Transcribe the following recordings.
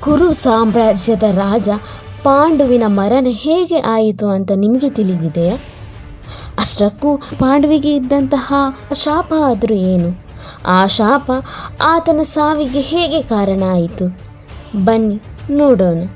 ಕುರು ಸಾಮ್ರಾಜ್ಯದ ರಾಜ ಪಾಂಡುವಿನ ಮರಣ ಹೇಗೆ ಆಯಿತು ಅಂತ ನಿಮಗೆ ತಿಳಿದಿದೆಯಾ ಅಷ್ಟಕ್ಕೂ ಪಾಂಡುವಿಗೆ ಇದ್ದಂತಹ ಶಾಪ ಆದರೂ ಏನು? ಆ ಶಾಪ ಆತನ ಸಾವಿಗೆ ಹೇಗೆ ಕಾರಣ ಆಯಿತು? ಬನ್ನಿ ನೋಡೋಣ.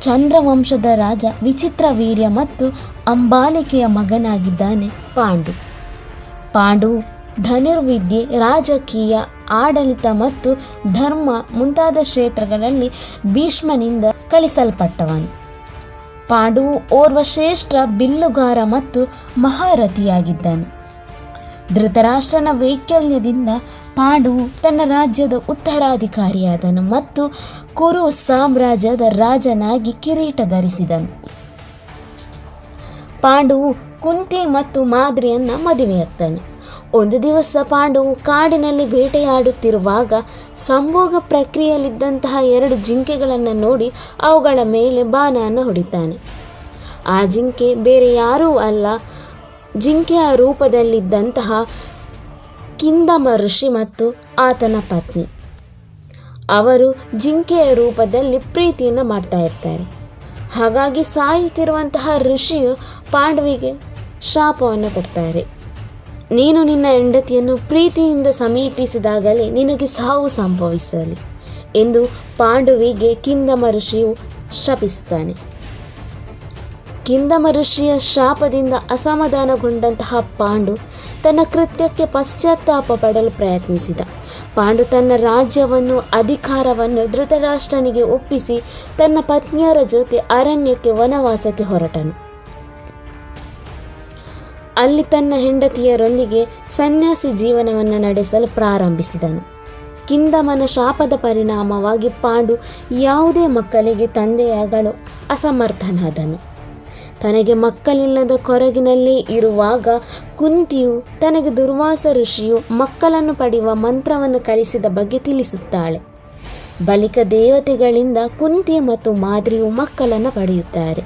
ಚಂದ್ರವಂಶದ ರಾಜ, ವಿಚಿತ್ರ ವೀರ್ಯ ಮತ್ತು ಅಂಬಾಲಿಕೆಯ ಮಗನಾಗಿದ್ದಾನೆ ಪಾಂಡು. ಪಾಂಡು ಧನುರ್ವಿದ್ಯೆ, ರಾಜಕೀಯ, ಆಡಳಿತ ಮತ್ತು ಧರ್ಮ ಮುಂತಾದ ಕ್ಷೇತ್ರಗಳಲ್ಲಿ ಭೀಷ್ಮನಿಂದ ಕಲಿಸಲ್ಪಟ್ಟವನು. ಪಾಂಡು ಓರ್ವ ಶ್ರೇಷ್ಠ ಬಿಲ್ಲುಗಾರ ಮತ್ತು ಮಹಾರಥಿಯಾಗಿದ್ದನು. ಧೃತರಾಷ್ಟ್ರನ ವೈಕಲ್ಯದಿಂದ ಪಾಂಡು ತನ್ನ ರಾಜ್ಯದ ಉತ್ತರಾಧಿಕಾರಿಯಾದನು ಮತ್ತು ಕುರು ಸಾಮ್ರಾಜ್ಯದ ರಾಜನಾಗಿ ಕಿರೀಟ ಧರಿಸಿದನು. ಪಾಂಡುವು ಕುಂತಿ ಮತ್ತು ಮಾದ್ರಿಯನ್ನು ಮದುವೆಯಾಗ್ತಾನೆ ಒಂದು ದಿವಸ ಪಾಂಡುವು ಕಾಡಿನಲ್ಲಿ ಬೇಟೆಯಾಡುತ್ತಿರುವಾಗ ಸಂಭೋಗ ಪ್ರಕ್ರಿಯೆಯಲ್ಲಿದ್ದಂತಹ ಎರಡು ಜಿಂಕೆಗಳನ್ನು ನೋಡಿ ಅವುಗಳ ಮೇಲೆ ಬಾಣವನ್ನು ಹೊಡಿತಾನೆ. ಆ ಜಿಂಕೆ ಬೇರೆ ಯಾರೂ ಅಲ್ಲ ಜಿಂಕೆಯ ರೂಪದಲ್ಲಿದ್ದಂತಹ ಕಿಂದಮ ಋಷಿ ಮತ್ತು ಆತನ ಪತ್ನಿ. ಅವರು ಜಿಂಕೆಯ ರೂಪದಲ್ಲಿ ಪ್ರೀತಿಯನ್ನು ಮಾಡ್ತಾ ಇರ್ತಾರೆ. ಹಾಗಾಗಿ ಸಾಯುತ್ತಿರುವಂತಹ ಋಷಿಯು ಪಾಂಡವಿಗೆ ಶಾಪವನ್ನು ಕೊಡ್ತಾರೆ. ನೀನು ನಿನ್ನ ಹೆಂಡತಿಯನ್ನು ಪ್ರೀತಿಯಿಂದ ಸಮೀಪಿಸಿದಾಗಲೇ ನಿನಗೆ ಸಾವು ಸಂಭವಿಸಲಿ ಎಂದು ಪಾಂಡುವಿಗೆ ಕಿಂದಮ ಋಷಿಯು ಶಪಿಸ್ತಾನೆ. ಕಿಂದಮ ಋಷಿಯ ಶಾಪದಿಂದ ಅಸಮಾಧಾನಗೊಂಡಂತಹ ಪಾಂಡು ತನ್ನ ಕೃತ್ಯಕ್ಕೆ ಪಶ್ಚಾತ್ತಾಪ ಪಡಲು ಪ್ರಯತ್ನಿಸಿದ. ಪಾಂಡು ತನ್ನ ರಾಜ್ಯವನ್ನು, ಅಧಿಕಾರವನ್ನು ಧೃತರಾಷ್ಟ್ರನಿಗೆ ಒಪ್ಪಿಸಿ ತನ್ನ ಪತ್ನಿಯರ ಜೊತೆ ಅರಣ್ಯಕ್ಕೆ, ವನವಾಸಕ್ಕೆ ಹೊರಟನು. ಅಲ್ಲಿ ತನ್ನ ಹೆಂಡತಿಯರೊಂದಿಗೆ ಸನ್ಯಾಸಿ ಜೀವನವನ್ನು ನಡೆಸಲು ಪ್ರಾರಂಭಿಸಿದನು. ಕಿಂದಮನ ಶಾಪದ ಪರಿಣಾಮವಾಗಿ ಪಾಂಡು ಯಾವುದೇ ಮಕ್ಕಳಿಗೆ ತಂದೆಯಾಗಲು ಅಸಮರ್ಥನಾದನು. ತನಗೆ ಮಕ್ಕಳಿಲ್ಲದ ಕೊರಗಿನಲ್ಲಿ ಇರುವಾಗ ಕುಂತಿಯು ತನಗೆ ದುರ್ವಾಸ ಋಷಿಯು ಮಕ್ಕಳನ್ನು ಪಡೆಯುವ ಮಂತ್ರವನ್ನು ಕಲಿಸಿದ ಬಗ್ಗೆ ತಿಳಿಸುತ್ತಾಳೆ. ಬಳಿಕ ದೇವತೆಗಳಿಂದ ಕುಂತಿ ಮತ್ತು ಮಾದ್ರಿಯು ಮಕ್ಕಳನ್ನು ಪಡೆಯುತ್ತಾರೆ.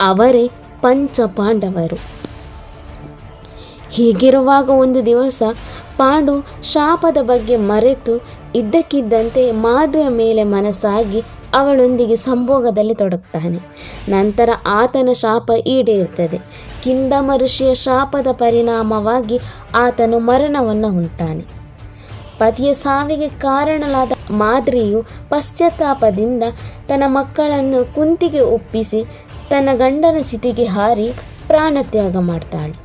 ಅವರೇ ಪಂಚ ಪಾಂಡವರು. ಹೀಗಿರುವಾಗ ಒಂದು ದಿವಸ ಪಾಂಡು ಶಾಪದ ಬಗ್ಗೆ ಮರೆತು ಇದ್ದಕ್ಕಿದ್ದಂತೆ ಮಾದ್ರಿಯ ಮೇಲೆ ಮನಸ್ಸಾಗಿ ಅವಳೊಂದಿಗೆ ಸಂಭೋಗದಲ್ಲಿ ತೊಡಗ್ತಾನೆ. ನಂತರ ಆತನ ಶಾಪ ಈಡೇರುತ್ತದೆ. ಕಿಂದಮ ಋಷಿಯ ಶಾಪದ ಪರಿಣಾಮವಾಗಿ ಆತನು ಮರಣವನ್ನು ಹೊಂತಾನೆ ಪತಿಯ ಸಾವಿಗೆ ಕಾರಣಲಾದ ಮಾದ್ರಿಯು ಪಶ್ಚಾತ್ತಾಪದಿಂದ ತನ್ನ ಮಕ್ಕಳನ್ನು ಕುಂತಿಗೆ ಒಪ್ಪಿಸಿ ತನ್ನ ಗಂಡನ ಚಿತಿಗೆ ಹಾರಿ ಪ್ರಾಣತ್ಯಾಗ ಮಾಡ್ತಾಳೆ.